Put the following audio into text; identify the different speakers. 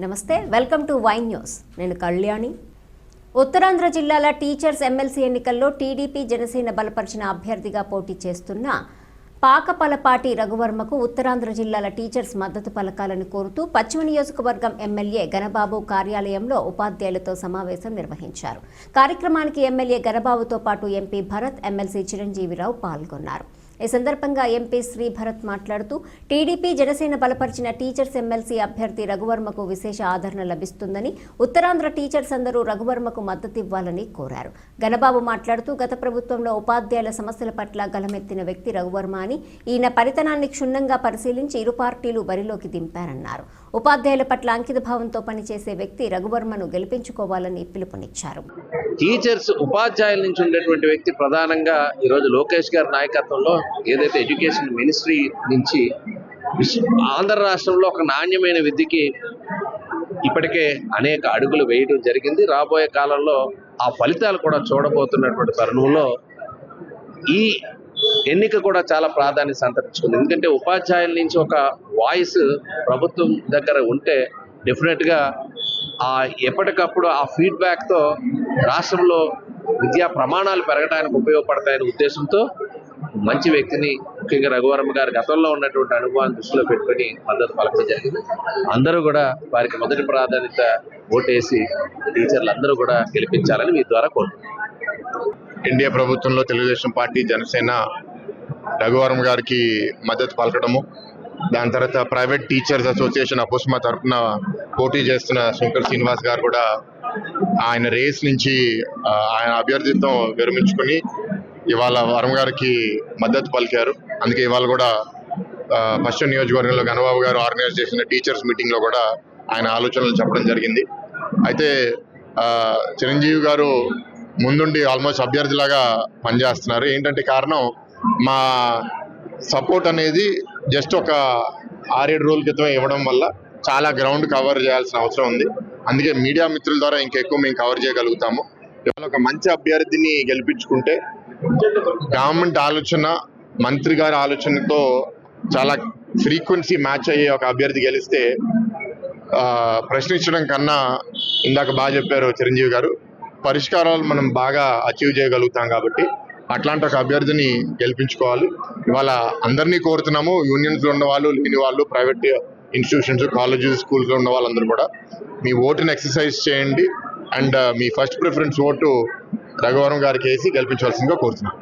Speaker 1: నమస్తే welcome to wine news. నేను కళ్యాణి. ఉత్తరాంధ్ర జిల్లాల టీచర్స్ ఎమ్మెల్సీ ఎన్నికల్లో టీడీపీ జనసేన బలపరిచిన అభ్యర్థిగా పోటీ చేస్తున్న పాకపలపాటి రఘువర్మకు ఉత్తరాంధ్ర జిల్లాల టీచర్స్ మద్దతు పలకాలని కోరుతూ పశ్చిమ నియోజకవర్గం ఎమ్మెల్యే గణబాబు కార్యాలయంలో ఉపాధ్యాయులతో సమావేశం నిర్వహించారు. కార్యక్రమానికి ఎమ్మెల్యే గణబాబుతో పాటు ఎంపీ భరత్ ఎమ్మెల్సీ చిరంజీవిరావు పాల్గొన్నారు. ఈ సందర్భంగా ఎంపీ శ్రీ భరత్ మాట్లాడుతూ టీడీపీ జనసేన బలపరిచిన టీచర్స్ ఎమ్మెల్సీ అభ్యర్థి రఘువర్మకు విశేష ఆదరణ లభిస్తుందని ఉత్తరాంధ్ర టీచర్స్ అందరూ రఘువర్మకు మద్దతివ్వాలని కోరారు. గణబాబు మాట్లాడుతూ గత ప్రభుత్వంలో ఉపాధ్యాయుల సమస్యల పట్ల గలమెత్తిన వ్యక్తి రఘువర్మ అని ఈయన పరితనాన్ని క్షుణ్ణంగా పరిశీలించి ఇరు పార్టీలు బరిలోకి దింపారన్నారు. ఉపాధ్యాయుల పట్ల అంకిత భావంతో పనిచేసే వ్యక్తి రఘువర్మను గెలిపించుకోవాలని పిలుపునిచ్చారు.
Speaker 2: టీచర్స్ ఉపాధ్యాయుల నుంచి ఉండేటువంటి వ్యక్తి ప్రధానంగా ఈరోజు లోకేష్ గారి నాయకత్వంలో ఏదైతే ఎడ్యుకేషన్ మినిస్ట్రీ నుంచి విశ్వ- ఆంధ్ర రాష్ట్రంలో ఒక నాణ్యమైన విద్యకి ఇప్పటికే అనేక అడుగులు వేయడం జరిగింది. రాబోయే కాలంలో ఆ ఫలితాలు కూడా చూడబోతున్నటువంటి తరుణంలో ఈ ఎన్నిక కూడా చాలా ప్రాధాన్యత సంతరించుకుంది. ఎందుకంటే ఉపాధ్యాయుల నుంచి ఒక వాయిస్ ప్రభుత్వం దగ్గర ఉంటే డెఫినెట్గా ఆ ఎప్పటికప్పుడు ఆ ఫీడ్బ్యాక్తో రాష్ట్రంలో విద్యా ప్రమాణాలు పెరగడానికి ఉపయోగపడతాయనే ఉద్దేశంతో మంచి వ్యక్తిని ముఖ్యంగా రఘువరమ్మ గారు గతంలో ఉన్నటువంటి అనుభవాన్ని దృష్టిలో పెట్టుకుని మద్దతు పలకడం జరిగింది. అందరూ కూడా వారికి మొదటి ప్రాధాన్యత ఓటేసి టీచర్లు అందరూ కూడా గెలిపించాలని మీ ద్వారా కోరుతున్నాను
Speaker 3: ఇండియా ప్రభుత్వంలో తెలుగుదేశం పార్టీ జనసేన రఘువరం గారికి మద్దతు పలకడము. దాని తర్వాత ప్రైవేట్ టీచర్స్ అసోసియేషన్ అపోస్మా తరఫున పోటీ చేస్తున్న శంకర్ శ్రీనివాస్ గారు కూడా ఆయన రేస్ నుంచి ఆయన అభ్యర్థిత్వం విరమించుకుని ఇవాళ వరం గారికి మద్దతు పలికారు. అందుకే ఇవాళ కూడా ఫస్ట్ నియోజకవర్గంలో గణబాబు గారు ఆర్గనైజ్ చేసిన టీచర్స్ మీటింగ్లో కూడా ఆయన ఆలోచనలు చెప్పడం జరిగింది. అయితే చిరంజీవి గారు ముందుండి ఆల్మోస్ట్ అభ్యర్థిలాగా పనిచేస్తున్నారు. ఏంటంటే కారణం మా సపోర్ట్ అనేది జస్ట్ ఒక ఆరేడు రోజుల క్రితం ఇవ్వడం వల్ల చాలా గ్రౌండ్ కవర్ చేయాల్సిన అవసరం ఉంది. అందుకే మీడియా మిత్రుల ద్వారా ఇంకెక్కువ మేము కవర్ చేయగలుగుతాము. ఒక మంచి అభ్యర్థిని గెలిపించుకుంటే గవర్నమెంట్ ఆలోచన మంత్రి గారి ఆలోచనతో చాలా ఫ్రీక్వెన్సీ మ్యాచ్ అయ్యే ఒక అభ్యర్థి గెలిస్తే ప్రశ్నించడం కన్నా ఇందాక బాగా చెప్పారు చిరంజీవి గారు పరిష్కారాలు మనం బాగా అచీవ్ చేయగలుగుతాం కాబట్టి అట్లాంటి ఒక అభ్యర్థిని గెలిపించుకోవాలి. ఇవాళ అందరినీ కోరుతున్నాము యూనియన్స్లో ఉన్న వాళ్ళు లేని వాళ్ళు ప్రైవేట్ ఇన్స్టిట్యూషన్స్ కాలేజెస్ స్కూల్స్లో ఉన్న వాళ్ళందరూ కూడా మీ ఓటుని ఎక్సర్సైజ్ చేయండి. అండ్ మీ ఫస్ట్ ప్రిఫరెన్స్ ఓటు రఘువరం గారికి వేసి గెలిపించవలసిందిగా కోరుతున్నాను